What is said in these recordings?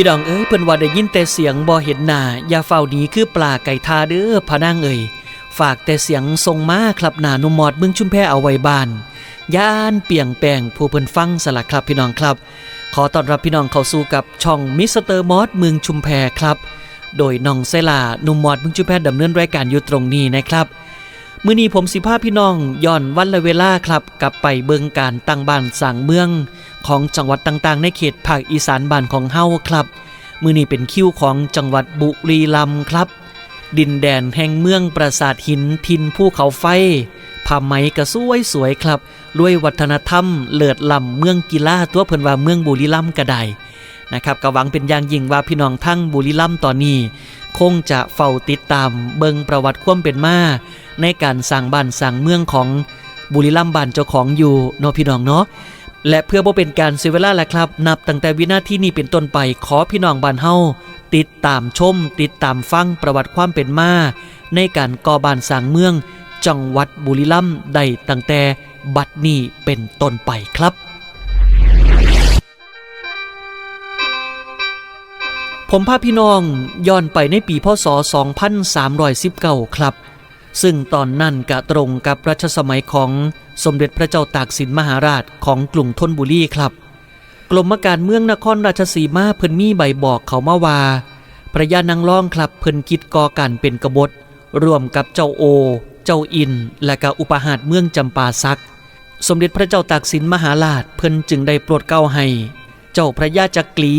พี่น้องเอ้ยเพิ่นว่าได้ยินแต่เสียงบ่เห็นหน้าอย่าเฝ้าหนีคือปลาไก่ทาเด้อพะนางเอ่ยฝากแต่เสียงทรงมาครับหน้าหนุ่มมอดเมืองชุมแพเอาไว้บ้านย่านเปียงแปงผู้เพิ่นฟังสลักครับพี่น้องครับ ขอต้อนรับพี่น้องเข้าสู่กับช่องมิสเตอร์มอดเมืองชุมแพครับ โดยน้องเซลาหนุ่มมอดเมืองชุมแพดำเนินรายการอยู่ตรงนี้นะครับมื้อนี้ผมสิพาพี่น้องย้อนวันและเวลาครับ กลับไปเบิงการตั้งบ้านสร้างเมือง ของจังหวัดต่างๆ ในเขตภาคอีสานบ้านของเฮาครับ มือนี้เป็นคิวของจังหวัดบุรีรัมย์ครับ ดินแดนแห่งเมืองปราสาทหินทินภูเขาไฟผ้าไหมกระสวยสวยครับด้วยวัฒนธรรมเลิศล้ำเมืองกีฬาตัวเพิ่นว่าเมืองบุรีรัมย์ก็ได้นะครับก็หวังเป็นอย่างยิ่งว่าพี่น้องทั้งบุรีรัมย์ตอนนี้ คงจะเฝ้าติดตามเบิงประวัติความเป็นมาในการสร้างบ้านสร้างเมืองของบุรีรัมย์บ้านเจ้าของอยู่เนาะพี่น้องเนาะ และเพื่อบ่เป็นการเสียเวลาแหละครับ นับตั้งแต่วินาทีนี้เป็นต้นไปขอพี่น้องบ้านเฮาติดตามชม ติดตามฟังประวัติความเป็นมา ในการก่อบ้านสร้างเมือง จังหวัดบุรีรัมย์ได้ตั้งแต่บัดนี้เป็นต้นไปครับ ผมพาพี่น้องย้อนไปในปีพศ 2319 ครับ ซึ่งตอนนั้นกะตรงกับรัชสมัยของสมเด็จพระเจ้าตากสินมหาราชของกรุงธนบุรีครับกรมการเมืองนครราชสีมาเพิ่นมีใบบอกเขามาว่า พระยานางล่องครับเพิ่นคิดก่อการเป็นกบฏร่วมกับเจ้าโอ เจ้าอิน และก็อุปหาดเมืองจำปาสัก สมเด็จพระเจ้าตากสินมหาราชเพิ่นจึงได้โปรดเก้าให้ เจ้าพระยาจักรี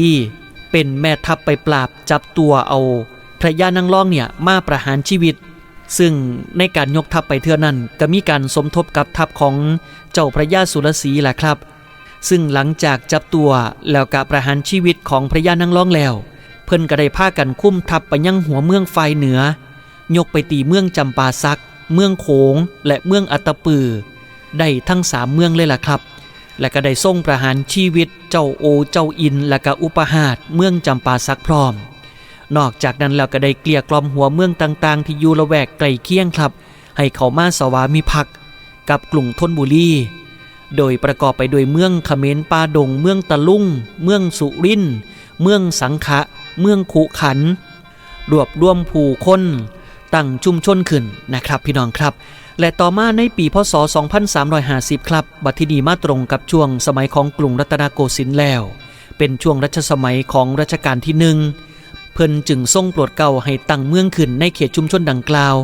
เป็นแม่ทัพไปปราบจับตัวเอา พระยานางล่องเนี่ยมาประหารชีวิต ซึ่งในการยกทัพไปเทื่อนั้นก็มีการสมทบกับทัพของเจ้าพระยาสุรศรีแหละครับ ซึ่งหลังจากจับตัวแล้วกะประหารชีวิตของพระยานางล่องแล้ว เพิ่นก็ได้พากันคุ้มทัพไปยังหัวเมืองฝ่ายเหนือ ยกไปตีเมืองจำปาสัก เมืองโขงและเมืองอัตปือ ได้ทั้งสามเมืองเลยล่ะครับ และก็ได้ส่งประหารชีวิตเจ้าโอเจ้าอินและก็อุปหาดเมืองจำปาสักพร้อม นอกจากนั้นแล้วก็ได้เกลี้ยกล่อมหัวเมืองต่าง ๆ ที่อยู่ละแวกไกลเคียงครับ ให้เขามาสวามิภักดิ์กับกลุ่มธนบุรีโดยประกอบไปด้วยเมืองเขมรปาดง เมืองตะลุ่ง เมืองสุรินเมืองสังขะ เมืองขุขัน รวบรวมผู้คนตั้งชุมชนขึ้นนะครับพี่น้องครับ และต่อมาในปีพศ 2350 ครับ บัดทีนี้มาตรงกับช่วงสมัยของกรุงรัตนโกสินทร์แล้ว เป็นช่วงรัชสมัยของรัชกาลที่หนึ่ง เพิ่นจึงทรงโปรดเกล้าให้ตั้งเมืองขึ้นในเขตชุมชนดังกล่าว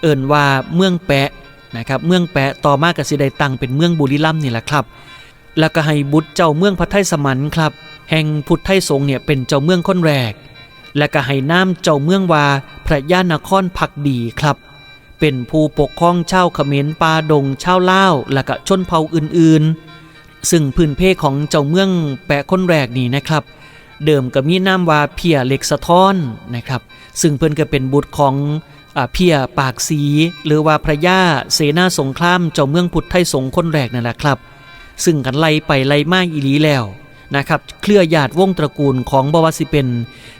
เอิ่นว่าเมืองแปะนะครับเมืองแปะต่อมาก็สิได้ตั้งเป็นเมืองบุรีรัมย์นี่แหละครับ แล้วก็ให้บุตรเจ้าเมืองพัทไทยสมันครับ แห่งพุทธไทยสงฆ์เนี่ยเป็นเจ้าเมืองคนแรก และก็ให้น้ำเจ้าเมืองว่าพระยานครพักดีครับ เป็นผู้ปกครองชาวเขมรปาดงชาวลาวและก็ชนเผ่าอื่นๆ ซึ่งพื้นเพของเจ้าเมืองแปะคนแรกนี่นะครับ เดิมก็มีนามว่าเพียเล็กสะท้อนนะครับ ซึ่งเพิ่อนก็เป็นบุตรของอเพียปากสี หรือว่าพระยาเสนาสงครามเจ้าเมืองพุทธไทยสงฆ์คนแรกนั่นแหละครับ ซึ่งกันไล่ไปไล่มาอีหลีแล้วนะครับเครือญาติวงศ์ตระกูลของบวสิเป็น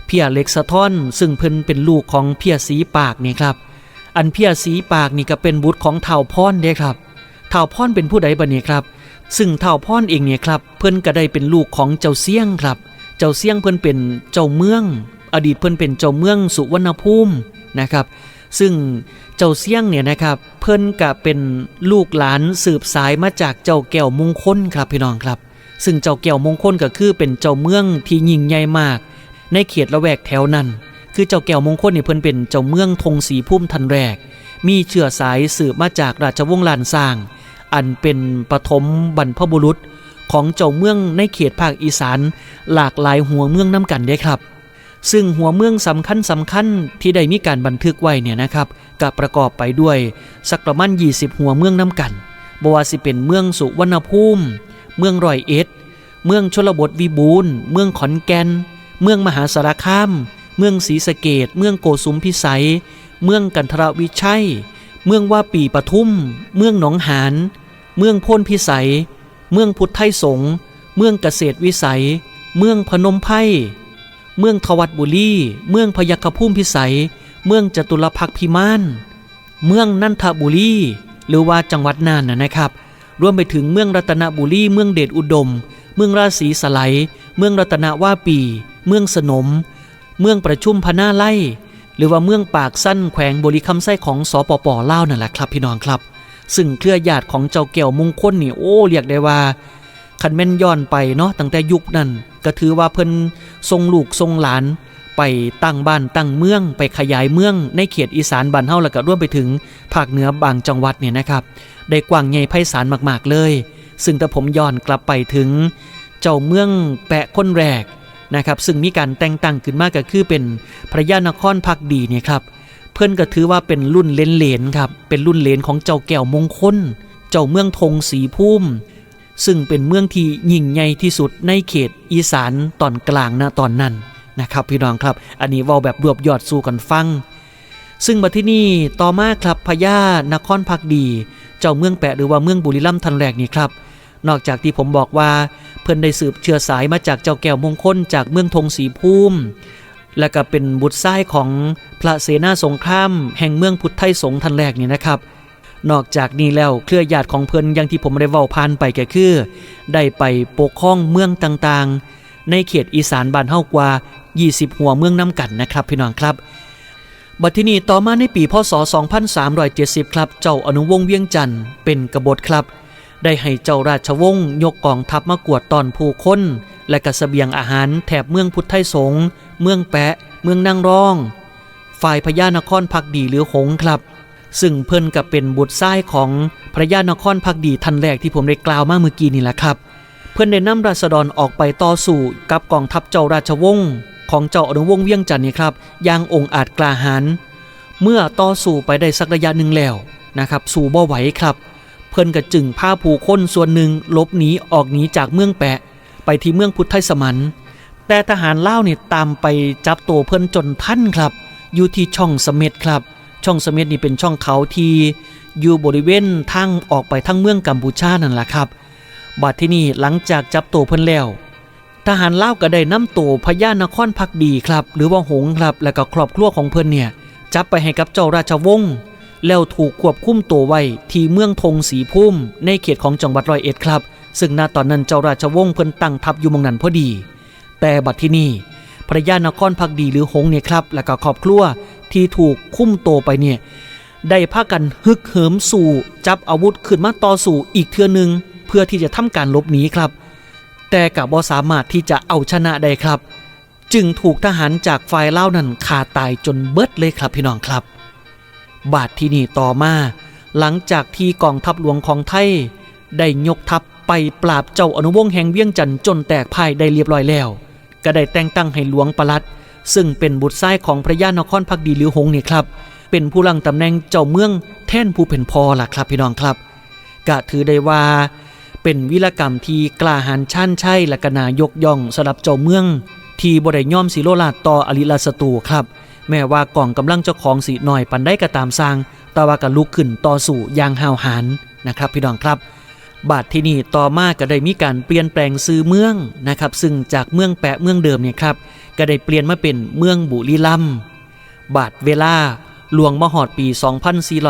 เพียเล็กสะท้อน ซึ่งเพิ่นเป็นลูกของเพียสีปากนี่ครับ อันเพียสีปากนี่ก็เป็นบุตรของเท่าพรเด้ครับเท่าพรเป็นผู้ใดบัดนี้ครับ ซึ่งเท่าพรเองเนี่ยครับ เพิ่นก็ได้เป็นลูกของเจ้าเสี่ยงครับ เจ้าเสี่ยงเพิ่นเป็นเจ้าเมือง อดีตเพิ่นเป็นเจ้าเมืองสุวรรณภูมินะครับ ซึ่งเจ้าเสี่ยงเนี่ยนะครับ เพิ่นก็เป็นลูกหลานสืบสายมาจากเจ้าแก้วมงคลครับพี่น้องครับ ซึ่งเจ้าแก้วมงคลก็คือเป็นเจ้าเมืองที่ยิ่งใหญ่มาก ในเขตละแวกแถวนั้น คือเจ้าแก้วมงคลเนี่ยเพิ่นเป็นเจ้าเมืองธงสีพุ่มทันแรก มีเชื้อสายสืบมาจากราชวงศ์ลานสร้าง อันเป็นปฐมบรรพบุรุษ ของเจ้าเมืองในเขตภาคอีสาน หลากหลายหัวเมืองน้ำกันได้ครับ ซึ่งหัวเมืองสำคัญสำคัญที่ได้มีการบันทึกไว้เนี่ยนะครับกับประกอบไปด้วยสักประมาณ 20 หัวเมืองน้ำกันบว่าสิเป็นเมืองสุวรรณภูมิ เมืองรอยเอ็ด เมืองชลบทวิบูลย์เมืองขอนแก่น เมืองมหาสารคาม เมืองศรีสะเกดเมืองโกสุมพิสัย เมืองกันทรวิชัย เมืองว่าปีปทุม เมืองหนองหาน เมืองพ้นพิสัย เมืองพุทธไทยสง เมืองเกษตรวิสัย เมืองพนมไพรเมืองทวัดบุรีเมืองพยัคฆภูมิพิสัย เมืองจตุรพักพิมาน เมืองนันทบุรีหรือว่าจังหวัดน่านนะนะครับ รวมไปถึงเมืองรัตนบุรี เมืองเดชอุดม เมืองราศีสไลเมืองรัตนว่าปี เมืองสนม เมืองประชุมพนาไล่หรือว่าเมืองปากสั้นแขวงบริคำไส้ของสปปลาวนั่นแหละครับพี่น้องครับ ซึ่งเครือญาติของเจ้าแก้วมงคลนี่โอ้เรียกได้ว่าคันแม่นย้อนไปเนาะตั้งแต่ยุคนั้นก็ถือว่าเพิ่นทรงลูกทรงหลานไปตั้งบ้านตั้งเมือง ไปขยายเมืองในเขตอีสานบ้านเฮาแล้วก็ร่วมไปถึงภาคเหนือบางจังหวัดเนี่ยนะครับ ได้กว้างใหญ่ไพศาลมากๆเลย ซึ่งถ้าผมย้อนกลับไปถึง เจ้าเมืองแปะคนแรกนะครับ ซึ่งมีการแต่งตั้งขึ้นมาก็คือเป็นพระยานครพักดีเนี่ยครับ เพื่อนก็ถือว่าเป็นรุ่นเลนเลนครับ เป็นรุ่นเลนของเจ้าแก้วมงคล เจ้าเมืองธงสีพุ่ม ซึ่งเป็นเมืองที่ยิ่งใหญ่ที่สุดในเขตอีสานตอนกลางนะตอนนั้นนะครับพี่น้องครับ อันนี้ว้าแบบรวบยอดสู่กันฟัง ซึ่งมาที่นี่ต่อมาครับพญานครพักดี เจ้าเมืองแปะหรือว่าเมืองบุรีรัมย์ทันแรกนี่ครับ นอกจากที่ผมบอกว่า เพิ่นได้สืบเชื้อสายมาจากเจ้าแก้วมงคลจากเมืองธงสีพุ่มและก็เป็นบุตรชายของ พระเสนาสงครามแห่งเมืองพุทธไทยสงฆ์ทันแรกนี่นะครับ นอกจากนี้แล้วเครือญาติของเพิ่นอย่างที่ผมได้เว้าผ่านไปก็คือ ได้ไปปกครองเมืองต่างๆ ในเขตอีสานบ้านเฮากว่า 20 หัวเมืองน้ำกันนะครับพี่น้องครับบัดทีนี้ต่อมาในปีพศ 2370 ครับ เจ้าอนุวงศ์เวียงจันทร์เป็นกบฏครับ ได้ให้เจ้าราชวงศ์ยกกองทัพมากวดตอนผู้คน และกระเสบียงอาหารแถบเมืองพุทธไทยสงฆ์เมืองแปะ เมืองนางรอง ฝ่ายพญานครพักดีหรือหงครับ ซึ่งเพิ่นกับเป็นบุตรชายของพระยานครพักดีทันแรกที่ผมได้กล่าวมาเมื่อกี้นี่แหละครับ เพื่อนได้นำราษฎรออกไปต่อสู้กับกองทัพเจ้าราชวงศ์ของเจ้าอนุวงศ์เวียงจันทร์นี่ครับอย่างองอาจกล้าหาญเมื่อต่อสู้ไปได้สักระยะหนึ่งแล้วนะครับ สู้บ่ไหวครับ เพิ่นก็จึงพาผู้คนส่วนหนึ่งลบหนีออกหนีจากเมืองแปะ ไปที่เมืองพุทธไทยสมันแต่ทหารเล่าเนี่ยตามไปจับตัวเพิ่นจนท่านครับ อยู่ที่ช่องเสม็ดครับ ช่องเสม็ดนี่เป็นช่องเขาที่อยู่บริเวณทางออกไปทางเมืองกัมพูชานั่นแหละครับ บัดที่นี่หลังจากจับตัวเพิ่นแล้ว ทหารลาวก็ได้นำตัวพญานครพักดีครับ หรือว่าหงครับ และก็ครอบครัวของเพิ่นเนี่ยจับไปให้กับเจ้าราชวงศ์แล้วถูกควบคุมตัวไว้ที่เมืองธงสีพุ่มในเขตของจังหวัดร้อยเอ็ดครับ ซึ่งณตอนนั้นเจ้าราชวงศ์เพิ่นตั้งทัพอยู่มองนั้นพอดี แต่บัดที่นี่ พระยานครพักดีหรือหงเนี่ยครับ และก็ครอบครัวที่ถูกคุ้มโตไปเนี่ยได้พากันฮึกเหิมสู่จับอาวุธขึ้นมาต่อสู้อีกเทือหนึ่งเพื่อที่จะทำการหลบหนีครับ แต่กับบ่สามารถที่จะเอาชนะได้ครับ จึงถูกทหารจากฝ่ายเล่านั้นฆ่าตายจนเบิดเลยครับพี่น้องครับ บาทที่นี่ต่อมา หลังจากที่กองทัพหลวงของไทย ได้ยกทัพไปปราบเจ้าอนุวงศ์แห่งเวียงจันทร์จนแตกพ่ายได้เรียบร้อยแล้ว ก็ได้แต่งตั้งให้หลวงประลัด ซึ่งเป็นบุตรชายของพระยานครพักดีหรือหงส์นี่ครับ เป็นผู้ลังตำแหน่งเจ้าเมืองแท่นผู้เป็นพ่อล่ะครับพี่น้องครับกะถือได้ว่า เป็นวิรกรรมที่กล้าหาญชั่นใช่และกนายกย่องสำหรับเจ้าเมือง ที่บริย่อมสีโลลาดต่ออริลาสตูครับ แม้ว่ากองกำลังเจ้าของสีหน่อยปันได้ก็ตามสร้าง แต่ว่าก็ลุกขึ้นต่อสู้อย่างหาวหาญนะครับพี่น้องครับ บาทที่นี่ต่อมาก็ได้มีการเปลี่ยนแปลงซื้อเมืองนะครับ ซึ่งจากเมืองแปะเมืองเดิมเนี่ยครับ ก็ได้เปลี่ยนมาเป็นเมืองบุรีรัมย์บาทเวลาหลวงมหอดปี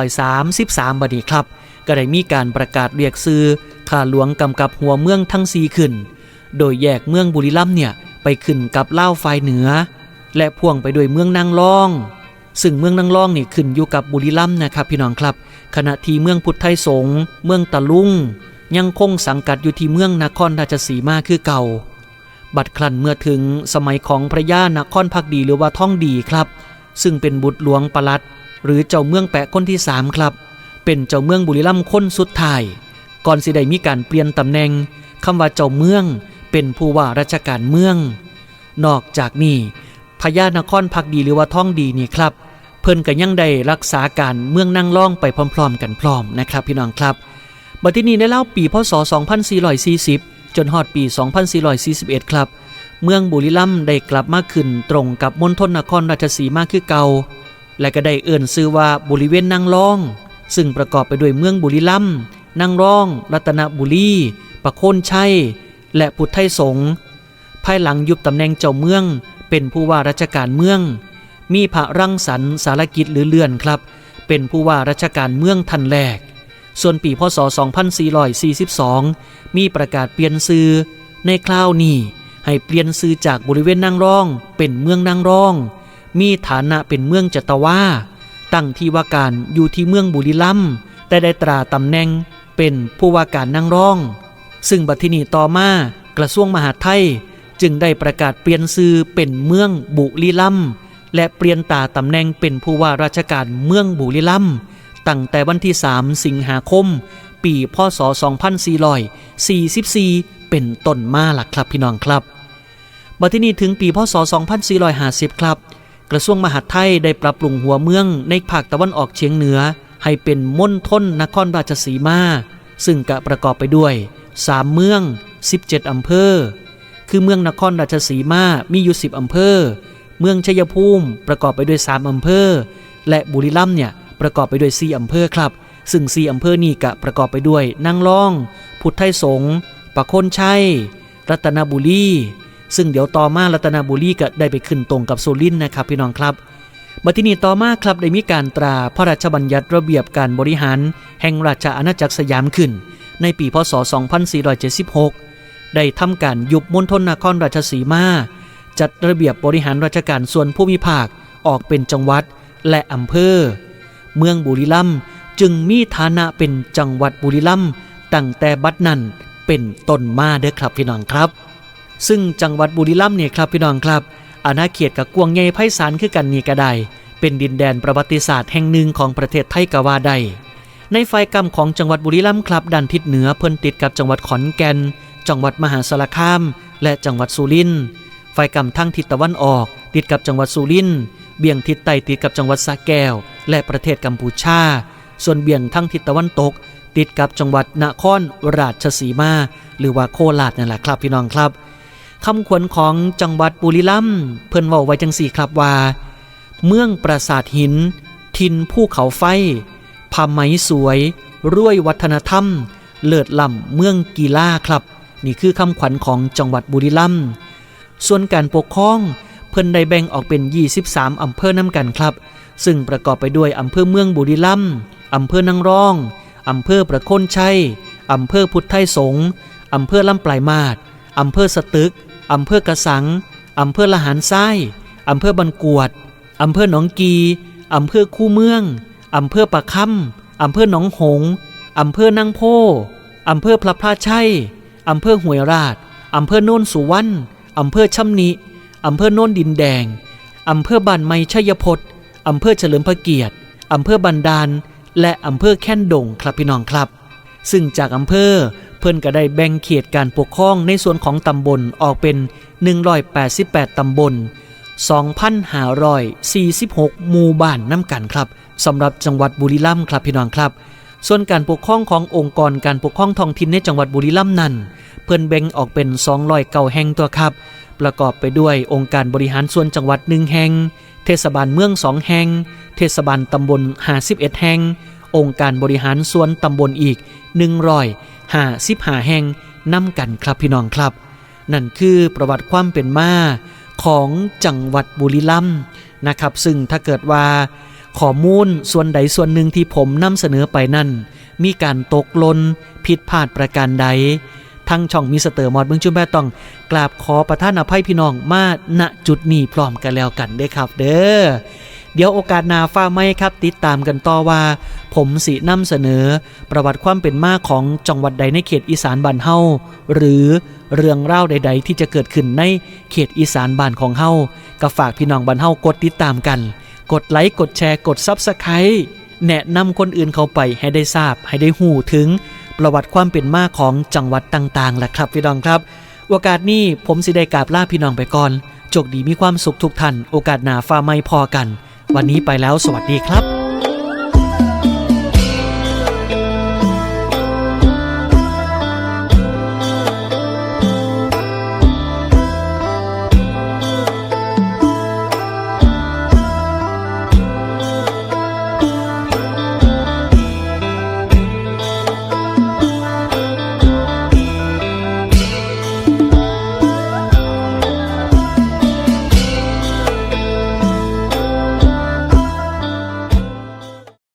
2433 บัดนี้ครับ ก็ได้มีการประกาศเรียกซื้อข้าหลวงกำกับหัวเมืองทั้งสีขึ้น โดยแยกเมืองบุรีรัมย์เนี่ยไปขึ้นกับเล่าวฝ่ายเหนือ และพ่วงไปด้วยเมืองนางรอง ซึ่งเมืองนางรองนี่ขึ้นอยู่กับบุรีรัมย์นะครับพี่น้องครับ ขณะที่เมืองพุทธไทยสงฆ์เมืองตะลุง ยังคงสังกัดอยู่ที่เมืองนครราชสีมาคือเก่า บัดคลันเมื่อถึงสมัยของพระย่านครพักดีหรือว่าท่องดีครับ ซึ่งเป็นบุตรหลวงประลัด หรือเจ้าเมืองแปะคนที่สามครับ เป็นเจ้าเมืองบุรีรัมย์คนสุดท้าย ก่อนสิได้มีการเปลี่ยนตำแหน่งคำว่าเจ้าเมือง เป็นผู้ว่าราชการเมือง นอกจากนี้พญานครพักดีหรือว่าท่องดีนี่ครับ เพิ่นก็ยังได้รักษาการเมืองนั่งล่องไปพร้อม ๆ กันพร้อมนะครับ พี่น้องครับ บัดที่นี้ได้เล่าปีพศ 2440 จนฮอดปี 2441 ครับ เมืองบุรีรัมย์ได้กลับมาขึ้นตรงกับมณฑลนครราชสีมาคือเก่า และก็ได้เอื่นชื่อว่าบริเวณนางรอง ซึ่งประกอบไปด้วยเมืองบุรีรัมย์นางรอง รัตนบุรีประโคนชัย และพุทธไทยสงฆ์ภายหลังยุบตำแหน่งเจ้าเมือง เป็นผู้ว่าราชการเมือง มีพระรังสรรค์สารกิจหรือเลื่อนครับ เป็นผู้ว่าราชการเมืองทันแรก ส่วนปีพศ 2442 มีประกาศเปลี่ยนซื้อ ในคราวนี้ให้เปลี่ยนซื้อจากบริเวณนางร่อง เป็นเมืองนางร่อง มีฐานะเป็นเมืองจัตวาตั้งที่ว่าการอยู่ที่เมืองบุรีรัมย์แต่ได้ตราตำแหน่งเป็นผู้ว่าการนางร่อง ซึ่งบัดทีนี้ต่อมากระทรวงมหาดไทยจึงได้ประกาศเปลี่ยนชื่อเป็นเมืองบุรีรัมย์และเปลี่ยนตาตำแหน่งเป็นผู้ว่าราชการเมืองบุรีรัมย์ ตั้งแต่วันที่ 3 สิงหาคม ปีพศ 2444 เป็นต้นมาล่ะครับพี่น้องครับบัดทีนี้ถึงปีพศ 2450 ครับ กระทรวงมหาดไทยได้ปรับปรุงหัวเมืองในภาคตะวันออกเฉียงเหนือ ให้เป็นมณฑลนครราชสีมา ซึ่งกะประกอบไปด้วย 3 เมือง 17 อำเภอ คือเมืองนครราชสีมา มีอยู่ 10 อำเภอ เมืองชัยภูมิประกอบไปด้วย 3 อำเภอ และบุรีรัมย์เนี่ย ประกอบไปด้วย4อำเภอครับ ซึ่ง4อำเภอนี้กะประกอบไปด้วยนางรอง พุทธไทยสงปะโคนชัย รัตนบุรี ซึ่งเดี๋ยวต่อมารัตนบุรีก็ได้ไปขึ้นตรงกับสุรินนะครับพี่น้องครับบัทีนี้ต่อมาครับได้มีการตราพระราชบัญญัติระเบียบการบริหาร แห่งราชอาณาจักรสยามขึ้น ในปีพศ 2476 ได้ทำการยุบมณฑลนครราชสีมา จัดระเบียบ บริหารราชการส่วนภูมิภาคออกเป็นจังหวัดและอำเภอ เมืองบุรีรัมย์จึงมีฐานะเป็นจังหวัดบุรีรัมย์ตั้งแต่บัดนั้นเป็นต้นมาเด้อครับพี่น้องครับ ซึ่งจังหวัดบุรีรัมย์เนี่ยครับพี่น้องครับ อาณาเขตกับกวงใหญ่ไพศาลคือกันนี่ก็ได้ เป็นดินแดนประวัติศาสตร์แห่งหนึ่งของประเทศไทยก็ว่าได้ในไฟกรรมของจังหวัดบุรีรัมย์ครับด้านทิศเหนือเพิ่นติดกับจังหวัดขอนแก่น จังหวัดมหาสารคาม และจังหวัดสุรินทร์ไฟกรรมทั้งทิศตะวันออก ติดกับจังหวัดสุรินทร์ เบี่ยงทิศใต้ติดกับจังหวัดสะแก้ว และประเทศกัมพูชา ส่วนเบี่ยงทั้งทิศตะวันตก ติดกับจังหวัดนครราชสีมา หรือว่าโคราชนั่นแหละครับพี่น้องครับคำขวัญของจังหวัดบุรีรัมย์เพิ่นว้าไว้จังสี่ครับว่า เมืองปราสาทหิน ทินภูเขาไฟผ้าไหมสวยรวยวัฒนธรรม เลิศล้ำเมืองกีฬาครับ นี่คือคำขวัญของจังหวัดบุรีรัมย์ส่วนการปกครอง พิ่นได้แบ่งออกเป็น 23 อำเภอน้ำกันครับ ซึ่งประกอบไปด้วยอำเภอเมืองบุรีรัมย์อำเภอนางรองอำเภอประโคนชัยอำเภอพุทธไทยสงอำเภอลำปลายมาศอำเภอสตึกอำเภอกระสังอำเภอละหารไส้อำเภอบันกวดอำเภอหนองกีอำเภอคู่เมืองอำเภอปะค่ำอำเภอหนองหงอำเภอนางโพอำเภอพระพลาชัยอำเภอห้วยราชอำเภอโนนสุวรรณอำเภอช่ำนิ อำเภอโน่นดินแดง อำเภอบ้านไมชัยพจน์อำเภอเฉลิมพระเกียรติ อำเภอบันดาล และอำเภอแค่นดงครับพี่น้องครับ ซึ่งจากอำเภอเพิ่นก็ได้แบ่งเขตการปกครองในส่วนของตำบลออกเป็น 188 ตำบล 2,546 หมู่บ้านน้ำกันครับสำหรับจังหวัดบุรีรัมย์ครับพี่น้องครับ ส่วนการปกครองขององค์กรการปกครองท้องถิ่นในจังหวัดบุรีรัมย์นั้น เพิ่นแบ่งออกเป็น200เก่าแห่งตัวครับ ประกอบไปด้วยองค์การบริหารส่วนจังหวัดหนึ่งแห่ง เทศบาลเมืองสองแห่ง เทศบาลตำบล51แห่ง องค์การบริหารส่วนตำบลอีก155แห่งนำกันครับพี่น้องครับ นั่นคือประวัติความเป็นมาของจังหวัดบุรีรัมย์นะครับ ซึ่งถ้าเกิดว่าข้อมูลส่วนใดส่วนหนึ่งที่ผมนำเสนอไปนั่น มีการตกหลนผิดพลาดประการใด ทั้งช่องมิสเตอร์มอดเมืองจุมแม่ต้อง กราบขอประท่านอภัยพี่น้องมาณจุดนี้พร้อมกันแล้วกันเด้ครับ เด้อเดี๋ยวโอกาสนาฟ้าไม่ครับ ติดตามกันต่อว่า ผมสินำเสนอ ประวัติความเป็นมาของจังหวัดใดในเขตอีสานบ้านเฮาหรือเรื่องเล่าใด ๆ ที่จะเกิดขึ้นในเขตอีสานบ้านของเฮาก็ฝากพี่น้องบ้านเฮากดติดตามกัน กดไลค์กดแชร์กดซับสไครต์แนะนำคนอื่นเข้าไปให้ได้ทราบให้ได้หูถึง ประวัติความเป็นมาของจังหวัดต่างๆแหละครับพี่น้องครับ โอกาสนี้ผมสิได้กราบลาพี่น้องไปก่อนโชคดีมีความสุขทุกท่าน โอกาสหนาฟ้าไม่พอกัน วันนี้ไปแล้วสวัสดีครับ